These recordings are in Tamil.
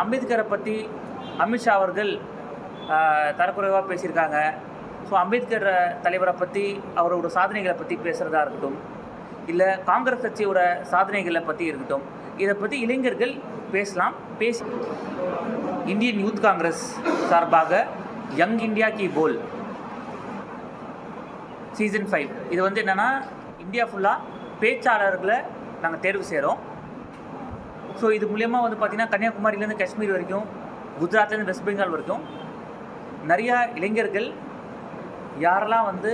அம்பேத்கரை பற்றி அமித்ஷா அவர்கள் தரக்குறைவாக பேசியிருக்காங்க. ஸோ அம்பேத்கர் தலைவரை பற்றி அவரோட சாதனைகளை பற்றி பேசுகிறதா இருக்கட்டும் இல்லை காங்கிரஸ் கட்சியோட சாதனைகளை பற்றி இருக்கட்டும் இதை பற்றி இளைஞர்கள் பேசலாம். பேசி இந்தியன் யூத் காங்கிரஸ் சார்பாக யங் இந்தியா கி போல் சீசன் ஃபைவ். இது வந்து என்னென்னா இந்தியா ஃபுல்லாக பேச்சாளர்களை நாங்கள் தேர்வு செய்கிறோம் ஸோ இது மூலயமா வந்து பார்த்திங்கன்னா கன்னியாகுமரியிலேருந்து காஷ்மீர் வரைக்கும் குஜராத்லேருந்து வெஸ்ட் பெங்கால் வரைக்கும் நிறையா இளைஞர்கள் யாரெல்லாம் வந்து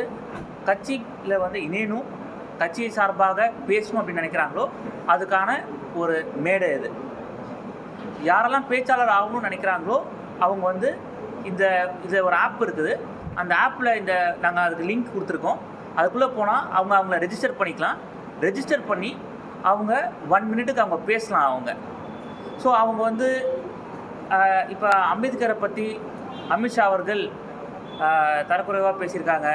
கட்சியில் வந்து இணையணும் கட்சியை சார்பாக பேசணும் அப்படின்னு நினைக்கிறாங்களோ அதுக்கான ஒரு மேடை இது. யாரெல்லாம் பேச்சாளர் ஆகணும்னு நினைக்கிறாங்களோ அவங்க வந்து இந்த இது ஒரு ஆப் இருக்குது. அந்த ஆப்பில் இந்த நாங்கள் அதுக்கு லிங்க் கொடுத்துருக்கோம். அதுக்குள்ளே போனால் அவங்க அவங்கள ரெஜிஸ்டர் பண்ணிக்கலாம். ரெஜிஸ்டர் பண்ணி அவங்க ஒன் மினிட்டுக்கு அவங்க பேசலாம் அவங்க. ஸோ அவங்க வந்து இப்போ அம்பேத்கரை பற்றி அமித்ஷா அவர்கள் தரக்குறைவாக பேசியிருக்காங்க.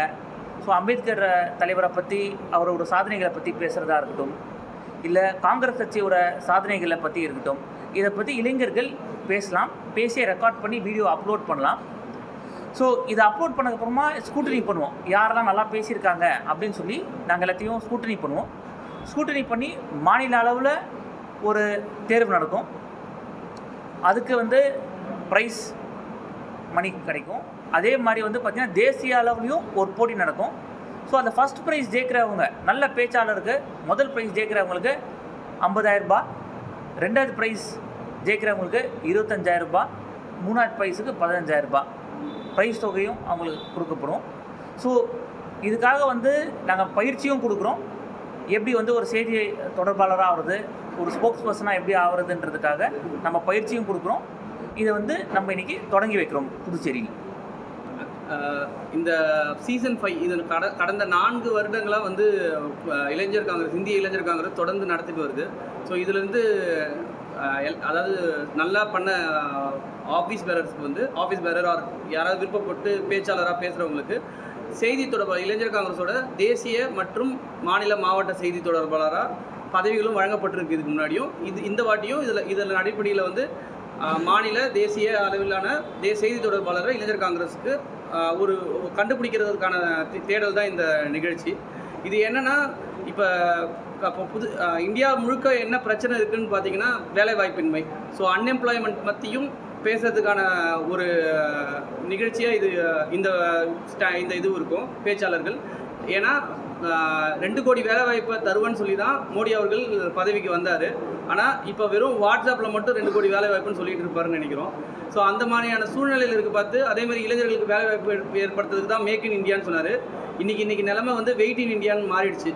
ஸோ அம்பேத்கர் தலைவரை பற்றி அவரோட சாதனைகளை பற்றி பேசுகிறதா இருக்கட்டும் இல்லை காங்கிரஸ் கட்சியோட சாதனைகளை பற்றி இருக்கட்டும் இதை பற்றி இளைஞர்கள் பேசலாம். பேசி ரெக்கார்ட் பண்ணி வீடியோ அப்லோட் பண்ணலாம். ஸோ இதை அப்லோட் பண்ணதுக்கப்புறமா ஸ்கூட்டனி பண்ணுவோம். யாரெல்லாம் நல்லா பேசியிருக்காங்க அப்படின்னு சொல்லி நாங்கள் எல்லாத்தையும் ஸ்கூட்டனி பண்ணுவோம். ஸ்கூட்டனி பண்ணி மாநில அளவில் ஒரு தேர்வு நடக்கும். அதுக்கு வந்து ப்ரைஸ் மணி கிடைக்கும். அதே மாதிரி வந்து பார்த்திங்கன்னா தேசிய அளவுலையும் ஒரு போட்டி நடக்கும். ஸோ அந்த ஃபஸ்ட் ப்ரைஸ் ஜெயிக்கிறவங்க நல்ல பேச்சாளருக்கு முதல் ப்ரைஸ் ஜெயிக்கிறவங்களுக்கு 50000 ரூபாய் ரெண்டாவது ப்ரைஸ் ஜெயிக்கிறவங்களுக்கு இருபத்தஞ்சாயிரரூபா மூணாவது ப்ரைஸுக்கு பதினஞ்சாயிரரூபா ப்ரைஸ் தொகையும் அவங்களுக்கு கொடுக்கப்படும். ஸோ இதுக்காக வந்து நாங்கள் பயிற்சியும் கொடுக்குறோம். எப்படி வந்து ஒரு செய்தி தொடர்பாளராக ஆகிறது ஒரு ஸ்போக்ஸ் பர்சனாக எப்படி ஆகிறதுன்றதுக்காக நம்ம பயிற்சியும் கொடுக்குறோம். இதை வந்து நம்ம இன்னைக்கு தொடங்கி வைக்கிறோம் புதுச்சேரியில். இந்த சீசன் ஃபைவ் இது கட கடந்த நான்கு வருடங்களாக வந்து இளைஞர் காங்கிரஸ் இந்திய இளைஞர் காங்கிரஸ் தொடர்ந்து நடத்திட்டு வருது. ஸோ இதுலேருந்து அதாவது நல்லா பண்ண ஆஃபீஸ் பேரர்ஸ்க்கு வந்து ஆஃபீஸ் பேரர் யாராவது விருப்பப்பட்டு பேச்சாளராக பேசுகிறவங்களுக்கு செய்தி தொடர்பாளர் இளைஞர் காங்கிரஸோட தேசிய மற்றும் மாநில மாவட்ட செய்தி தொடர்பாளராக பதவிகளும் வழங்கப்பட்டிருக்கு இதுக்கு முன்னாடியும். இது இந்த வாட்டியும் இதில் இதில் அடிப்படையில் வந்து மாநில தேசிய அளவிலான தே செய்தி தொடர்பாளரை இளைஞர் காங்கிரஸுக்கு ஒரு கண்டுபிடிக்கிறதுக்கான தே- தேடல் தான் இந்த நிகழ்ச்சி. இது என்னென்னா இப்போ இப்போ புது இந்தியா முழுக்க என்ன பிரச்சனை இருக்குதுன்னு பார்த்தீங்கன்னா வேலைவாய்ப்பின்மை. ஸோ அன்எம்ப்ளாய்மெண்ட் மத்தியும் பேசுறதுக்கான ஒரு நிகழ்ச்சியாக இது இந்த இந்த இது இருக்கும் பேச்சாளர்கள். ஏன்னா ரெண்டு கோடி வேலைவாய்ப்பை தருவேன்னு சொல்லி தான் மோடி அவர்கள் பதவிக்கு வந்தார். ஆனால் இப்போ வெறும் வாட்ஸ்அப்பில் மட்டும் ரெண்டு கோடி வேலைவாய்ப்புன்னு சொல்லிட்டு இருப்பாருன்னு நினைக்கிறோம். ஸோ அந்த மாதிரியான சூழ்நிலையில் இருக்கு பார்த்து அதே மாதிரி இளைஞர்களுக்கு வேலைவாய்ப்பு ஏற்படுத்துறதுக்கு தான் மேக் இன் இந்தியான்னு சொன்னார். இன்றைக்கி இன்றைக்கி நிலமை வந்து வெயிட் இன் இந்தியான்னு மாறிடுச்சு.